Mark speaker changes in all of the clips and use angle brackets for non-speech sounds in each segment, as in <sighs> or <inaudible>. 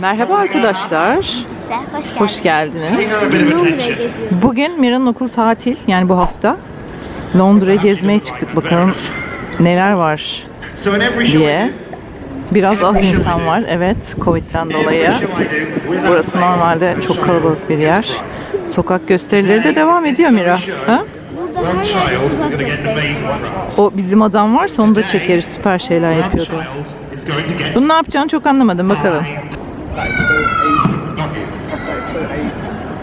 Speaker 1: Merhaba arkadaşlar.
Speaker 2: Hoş geldiniz.
Speaker 1: Hoş. Bugün Mira'nın okul tatil. Yani bu hafta. Londra'ya gezmeye çıktık. Bakalım neler var diye. Biraz az insan var. Evet, Covid'den dolayı. Burası normalde çok kalabalık bir yer. Sokak gösterileri de devam ediyor Mira. Ha? O bizim adam varsa onu da çekeriz. Süper şeyler yapıyordu. Bunu ne yapacağını çok anlamadım. Bakalım.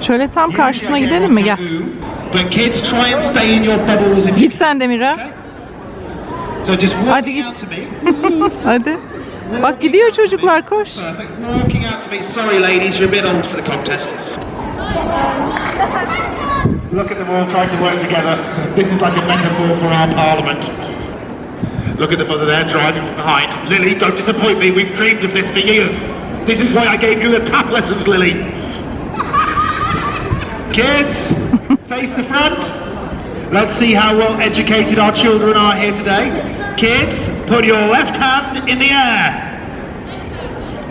Speaker 1: Şöyle tam karşısına gidelim mi? Gel. Git sen de Mira. Hadi git. <laughs> Hadi. Bak gidiyor çocuklar koş.
Speaker 3: Perfect. Walking out to me. Sorry, ladies, you're a bit old for the contest. Look at them all trying to work together. This is like a metaphor for our parliament. Look at the mother there driving from behind. Lily, don't disappoint me. We've dreamed of this for years. This is why I gave you the tap lessons, Lily. <laughs> Kids, face the front. Let's see how well educated our children are here today. Kids, put your left hand in the air.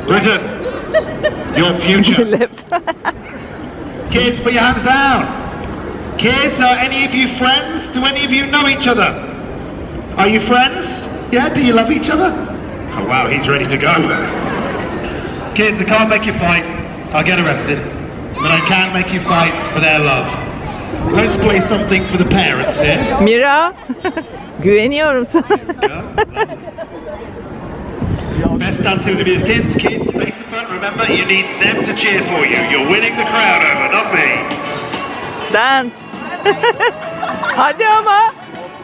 Speaker 3: Britain, your future. <laughs>
Speaker 1: Left.
Speaker 3: Kids, put your hands down. Kids, are any of you friends? Do any of you know each other? Are you friends? Yeah, do you love each other? Oh wow, he's ready to go. Kids, I can't make you fight. I'll get arrested. But I can make you fight for their love. Let's play something for the parents here.
Speaker 1: Mira. <laughs> Güveniyorum sana.
Speaker 3: Best dancer with the kids, kids, face the front. Remember, you need them to cheer for you. You're winning the crowd over, not me.
Speaker 1: Dans. <laughs> Hadi ama.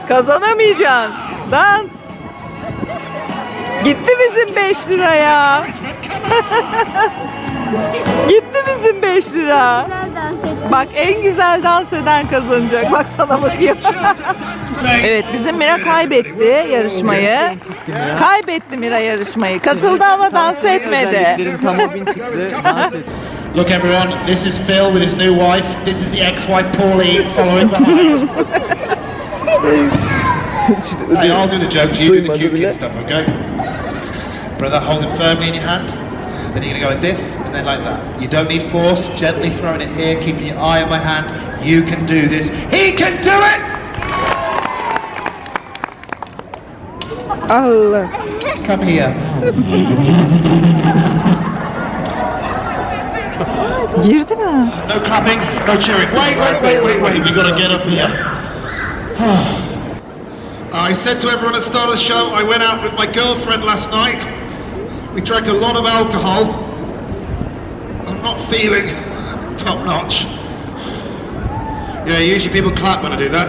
Speaker 1: Kazanamayacaksın. Dans. Gitti bizim 5 lira ya. <laughs> Gitti bizim 5 lira.
Speaker 2: Güzel dans ettik.
Speaker 1: Bak en güzel dans eden kazanacak. Bak sana bakıyor. <laughs> evet bizim Mira kaybetti yarışmayı. Kaybetti Mira yarışmayı. Katıldı ama dans etmedi.
Speaker 3: Look, everyone, this is Phil with his new wife. This is the ex-wife Pauline following behind. <laughs> hey, I'll do the jokes, you do the cute kid stuff, okay? Brother, hold it firmly in your hand. Then you're gonna go like this, and then like that. You don't need force, gently throwing it here, keeping your eye on my hand. You can do this. He can do it!
Speaker 1: Allah.
Speaker 3: Come here.
Speaker 1: Girdi mi?
Speaker 3: No clapping, no cheering. Wait, wait, wait, wait, wait. We gotta get up here. <sighs> I said to everyone at the start of the show, I went out with my girlfriend last night. We drank a lot of alcohol. I'm not feeling top notch. Yeah, usually people clap when I do that.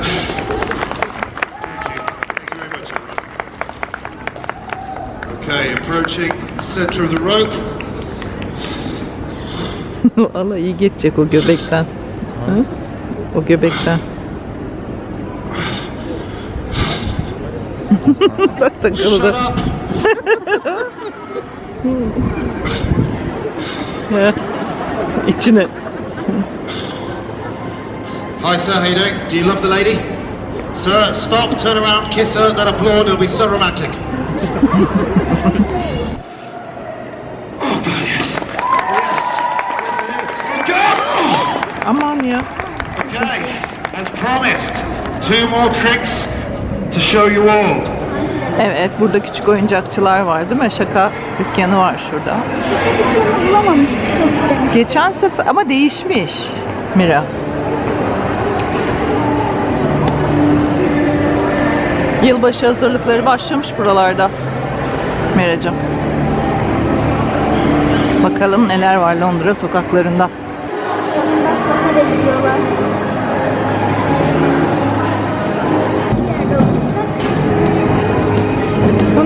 Speaker 3: Thank you. Thank you very much. Okay, approaching the center of the rope. <laughs>
Speaker 1: Valla iyi geçecek o göbekten. Hı? O göbekten. <laughs> Bak
Speaker 3: Shut <laughs>
Speaker 1: takıldı.
Speaker 3: up.
Speaker 1: İçine.
Speaker 3: Hi, sir. How you doing? Do you love the lady? Sir, stop, turn around, kiss her, then applaud. It'll be so romantic. <laughs> oh, God, yes. Yes. Go!
Speaker 1: on you.
Speaker 3: Okay, as promised, two more tricks to show you all.
Speaker 1: Evet burada küçük oyuncakçılar var değil mi? Şaka dükkanı var şurada. Geçen sefer ama değişmiş Mira. Yılbaşı hazırlıkları başlamış buralarda. Miracığım. Bakalım neler var Londra sokaklarında.
Speaker 2: Bak batar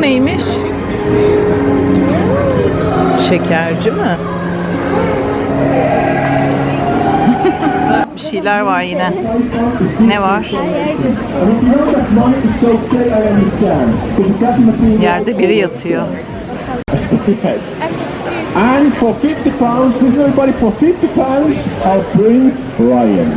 Speaker 1: Neymiş? Şekerci mi? <laughs> Bir şeyler var yine. Ne var? Yerde biri yatıyor.
Speaker 4: And for 50 pounds, listen everybody, for 50 pounds, I'll bring Ryan.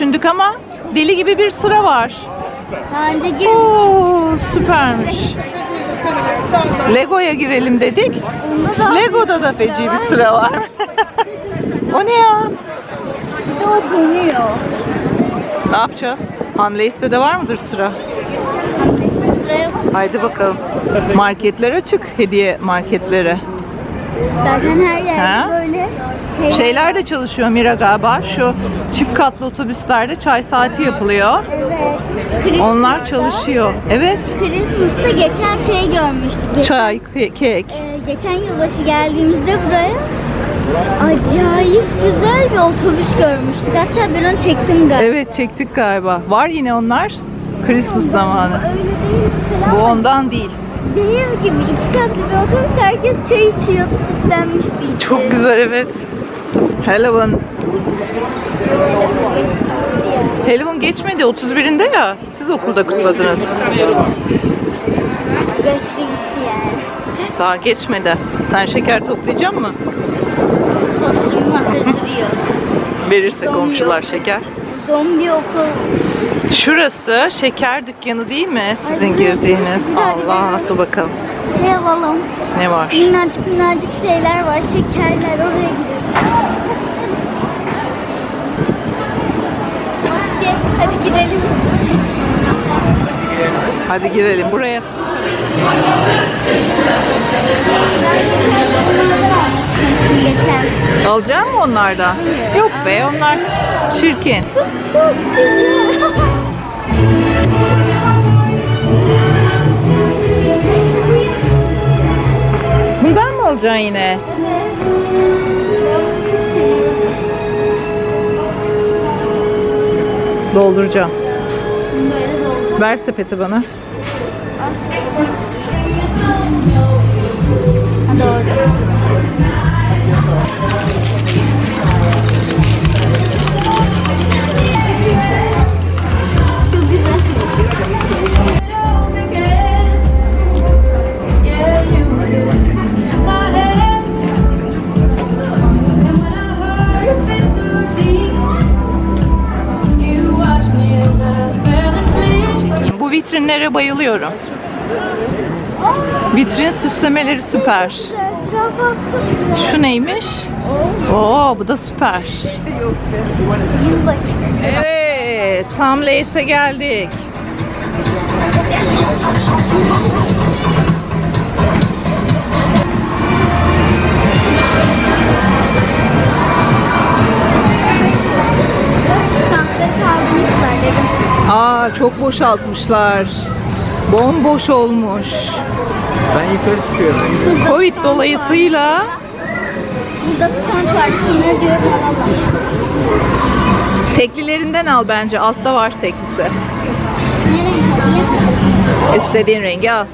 Speaker 1: düşündük ama deli gibi bir sıra var.
Speaker 2: Daha önce girmiştik.
Speaker 1: Süpermiş. Lego'ya girelim dedik.
Speaker 2: Onda da
Speaker 1: Lego'da da feci bir sıra var. <laughs> o ne ya?
Speaker 2: Bir de o dönüyor.
Speaker 1: Ne yapacağız? Hanley'ste de var mıdır sıra?
Speaker 2: Sıraya bak.
Speaker 1: Haydi bakalım. Marketler açık. Hediye marketleri.
Speaker 2: Zaten her yerde
Speaker 1: Ha?
Speaker 2: Şeyler.
Speaker 1: Şeyler de çalışıyor Mira galiba. Şu çift katlı otobüslerde çay saati yapılıyor.
Speaker 2: Evet.
Speaker 1: Onlar çalışıyor. Evet.
Speaker 2: Christmas'ta geçen şey görmüştük. Geçen,
Speaker 1: Çay, ke- kek.
Speaker 2: e, geçen yılbaşı geldiğimizde buraya acayip güzel bir otobüs görmüştük. Hatta ben onu çektim galiba.
Speaker 1: Evet çektik galiba. Var yine onlar. Christmas zamanı.
Speaker 2: Öyle değil
Speaker 1: Bu
Speaker 2: mesela.
Speaker 1: ondan değil.
Speaker 2: Dev gibi iki katlı bir otobüs herkes çay içiyordu süslenmişti içi.
Speaker 1: Çok güzel evet. Halloween. Halloween geçmedi 31'inde ya. Siz okulda kutladınız.
Speaker 2: Geçti gitti yani.
Speaker 1: Daha geçmedi. Sen şeker toplayacak mısın?
Speaker 2: Kostümüm hazır duruyor.
Speaker 1: Verirse
Speaker 2: Zombi
Speaker 1: komşular
Speaker 2: yok.
Speaker 1: şeker.
Speaker 2: Zombi okul.
Speaker 1: Şurası şeker dükkanı değil mi? Sizin girdiğiniz. Allah dur bakalım.
Speaker 2: Şey alalım.
Speaker 1: Ne var?
Speaker 2: Minnacık minnacık şeyler var. Şekerler oraya gidelim. Maske. Hadi gidelim.
Speaker 1: Hadi girelim buraya.
Speaker 2: Geçen.
Speaker 1: Alacak mı onlardan? Yok be onlar çirkin. Alacaksın yine? Dolduracağım.
Speaker 2: Böyle doldu.
Speaker 1: Ver sepeti bana.
Speaker 2: Doğru. Çok güzel.
Speaker 1: Vitrinlere bayılıyorum. Vitrin süslemeleri süper. Şu neymiş? Oo bu da süper. Evet, Sam Lace'e geldik.
Speaker 2: Kaldırmışlar dedim.
Speaker 1: Aa çok boşaltmışlar. Bomboş olmuş.
Speaker 5: Ben yukarı çıkıyorum.
Speaker 1: Covid dolayısıyla.
Speaker 2: Burada stand var. Diyorum alalım.
Speaker 1: teklilerinden al bence. Altta var teklisi.
Speaker 2: Ne renk alayım?
Speaker 1: İstediğin rengi al.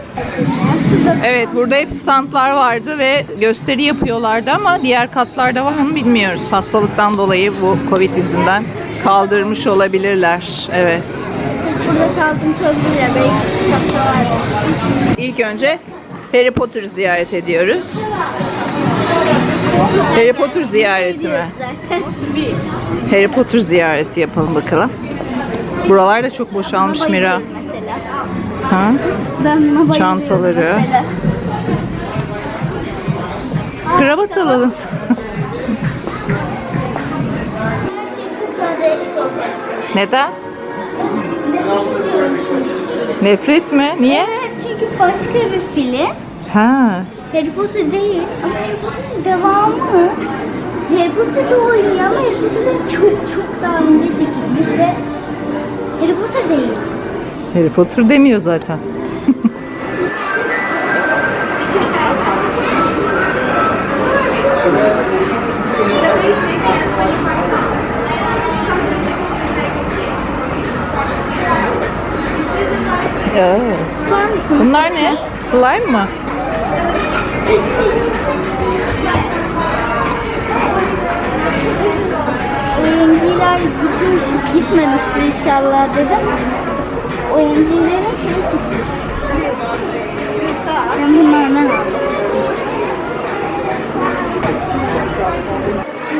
Speaker 1: Evet burada hep standlar vardı ve gösteri yapıyorlardı ama diğer katlarda var mı bilmiyoruz. Hastalıktan dolayı bu Covid yüzünden kaldırmış olabilirler. Evet.
Speaker 2: Burada kaldım sözlüğüyle. Belki kitapta vardır.
Speaker 1: İlk önce Harry Potter ziyaret ediyoruz. Harry Potter ziyareti mi? <laughs> Harry Potter ziyareti yapalım bakalım. Buralar da çok boşalmış Mira. Ha? Çantaları. Kravat alalım. <laughs>
Speaker 2: Şey.
Speaker 1: Neden?
Speaker 2: Nefret
Speaker 1: mi? Niye?
Speaker 2: Evet çünkü başka bir film.
Speaker 1: Ha.
Speaker 2: Harry Potter değil ama Harry Potter'ın devamı. Harry Potter'da oynuyor ama Harry Potter'dan çok çok daha önce çekilmiş ve Harry Potter değil.
Speaker 1: Harry Potter demiyor zaten. Oo. Bunlar ne? Slime mı?
Speaker 2: Oyuncular gitmiş, gitmemiştir inşallah dedim. Oyuncuların şeyi çıkmış. Ben bunlardan aldım.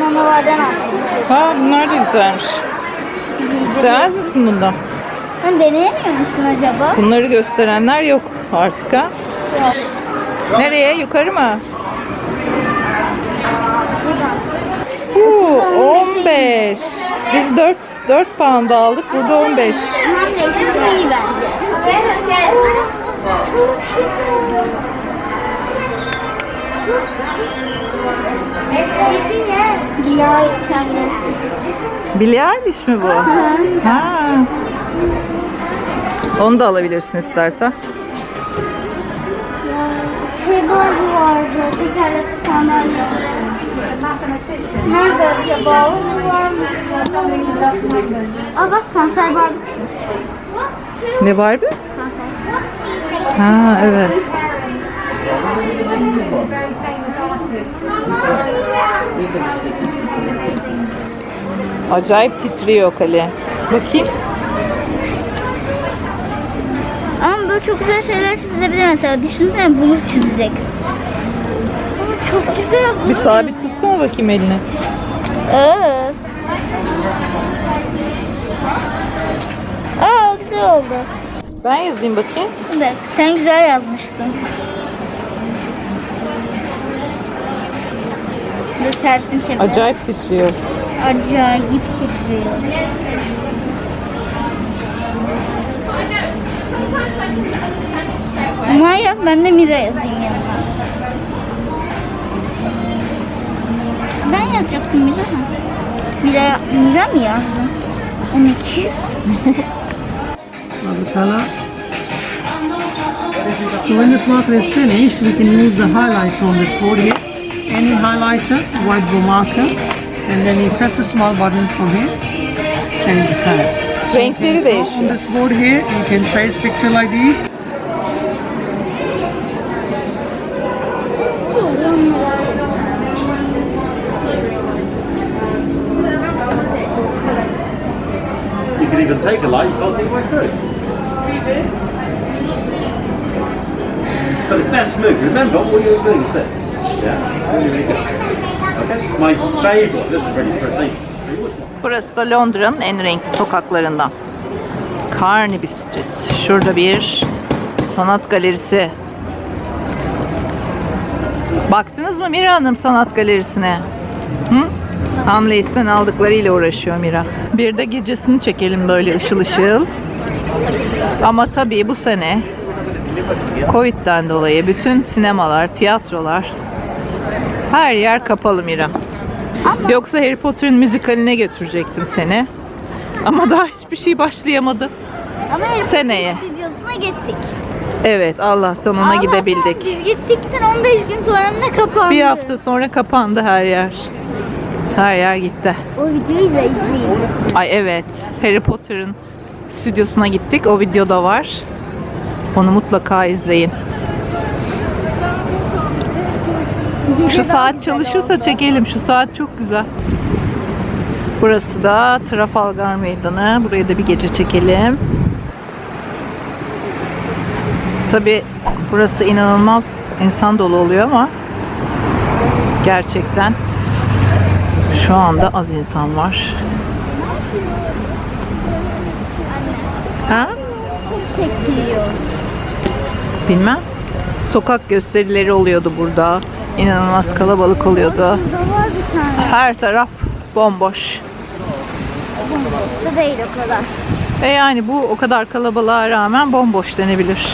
Speaker 2: Mamalardan aldım.
Speaker 1: Ha bunlar da güzelmiş. İstemez misin bundan?
Speaker 2: Sen deneyemiyor musun acaba?
Speaker 1: Bunları gösterenler yok artık ha. Nereye? Yukarı mı? Huu, 15. Biz 4 4 pound aldık. Burada 15.
Speaker 2: Hem de çok iyi bence. Ya sen
Speaker 1: Billie Eilish mi bu? Ha. Onu da alabilirsin istersen.
Speaker 2: şey vardı vardı. Tekerlekli sandalye. Nerede acaba? O var mı? Aa bak kanser vardı.
Speaker 1: Ne var bir? Ha evet. Acayip titriyor kale. Bakayım.
Speaker 2: Ama böyle çok güzel şeyler çizebilir mesela. Düşünsene bunu çizeceksin. Ama çok güzel.
Speaker 1: Bir sabit tutsana bakayım elini.
Speaker 2: Evet. Aa güzel oldu.
Speaker 1: Ben yazayım bakayım.
Speaker 2: Bir dakika, sen güzel yazmıştın. Dur tersini çevir.
Speaker 1: Acayip titriyor.
Speaker 2: Acayip titriyor. Ama yaz ben de Mira yazayım yanına. Ben yazacaktım Mira mı? Mira, Mira mı yazdın? 12.
Speaker 5: the color. So when this marker is finished, we can use the highlighter on this board here. Any highlighter, white marker, and then you press the small button from here, change the color.
Speaker 1: Renkleri
Speaker 5: So
Speaker 1: değişiyor.
Speaker 5: on this board here, you can trace picture like these.
Speaker 6: You can even take a light, you can't see your way through. But the best move, remember, all you're doing is this. Yeah, really, really good. Okay, my favourite, this is really pretty.
Speaker 1: Burası da Londra'nın en renkli sokaklarından. Carnaby Street. Şurada bir sanat galerisi. Baktınız mı Mira Hanım sanat galerisine? Hı? Hamleys'ten aldıklarıyla uğraşıyor Mira. Bir de gecesini çekelim böyle ışıl ışıl. Ama tabii bu sene Covid'den dolayı bütün sinemalar, tiyatrolar her yer kapalı Mira. Yoksa Harry Potter'ın müzikaline götürecektim seni. Ama daha hiçbir şey başlayamadı.
Speaker 2: Ama Harry
Speaker 1: Seneye.
Speaker 2: Potter gittik.
Speaker 1: Evet Allah'tan ona
Speaker 2: Allah'tan
Speaker 1: gidebildik.
Speaker 2: Biz gittikten 15 gün sonra ne kapandı?
Speaker 1: Bir hafta sonra kapandı her yer. Her yer gitti.
Speaker 2: O videoyu da izleyin.
Speaker 1: Ay evet. Harry Potter'ın stüdyosuna gittik. O videoda var. Onu mutlaka izleyin.
Speaker 2: Gece
Speaker 1: Şu saat çalışırsa
Speaker 2: oldu.
Speaker 1: çekelim. Şu saat çok güzel. Burası da Trafalgar Meydanı. Buraya da bir gece çekelim. Tabi burası inanılmaz insan dolu oluyor ama gerçekten şu anda az insan var. Ha?
Speaker 2: Çekiliyor.
Speaker 1: Bilmem. Sokak gösterileri oluyordu burada. İnanılmaz kalabalık oluyordu. Her taraf bomboş.
Speaker 2: Burada değil o kadar.
Speaker 1: E yani bu o kadar kalabalığa rağmen bomboş denebilir.